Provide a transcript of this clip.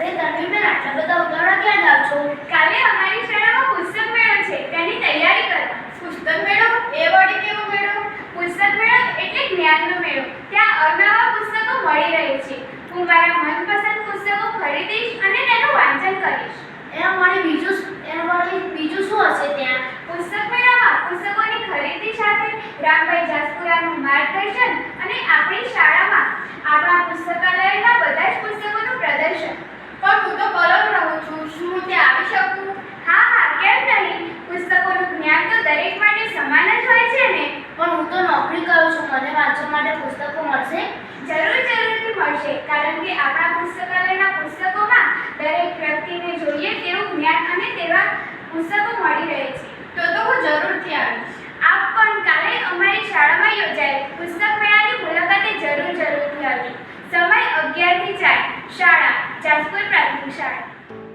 અરે તન્વીબેન આટલા બધા ઉતાવળા ક્યાં જાવ છો? કાલે અમારી શાળામાં પુસ્તક મેળો છે તેની તૈયારી કરવા પુસ્તક મેળો? એ વળી કેવો મેળો? પુસ્તક મેળો એટલે જ્ઞાનનો મેળો. ત્યાં અવનવા પુસ્તકો મળી રહે છે. હું મારા મનપસંદ પુસ્તકો ખરીદીશ અને તેનું વાંચન કરીશ. એના વળી બીજું એના વળી બીજું શું હશે ત્યાં? પુસ્તક મેળામાં પુસ્તકોની ખરીદી સાથે રામભાઈ જાસપુરાનું માર્ગદર્શન અને આપણી શાળામાં આપણા પુસ્તકાલયના બધા જ પુસ્તકોનું પ્રદર્શન પણ હું તો કલમ રહું છું શું હું ત્યાં આવી શકું હા હા કેમ નહીં પુસ્તકોનું જ્ઞાન તો દરેક માટે સમાન જ હોય છે ને પણ હું તો નોકરી કરું છું મને વાંચવા માટે પુસ્તકો મળશે? જરૂર જરૂરથી મળશે. કારણ કે આપણા પુસ્તકાલયના પુસ્તકોમાં દરેક વ્યક્તિને જોઈએ તેવું જ્ઞાન અને તેવા પુસ્તકો મળી રહે છે. તો તો હું જરૂરથી આવીશ. આપ પણ કાલે અમારી શાળામાં યોજાયેલ પુસ્તક મેળાની મુલાકાતે જરૂર જરૂરથી આવી સમય અગિયારથી ચાર. શાળા જાજપુર પ્રાથમિક શાળા.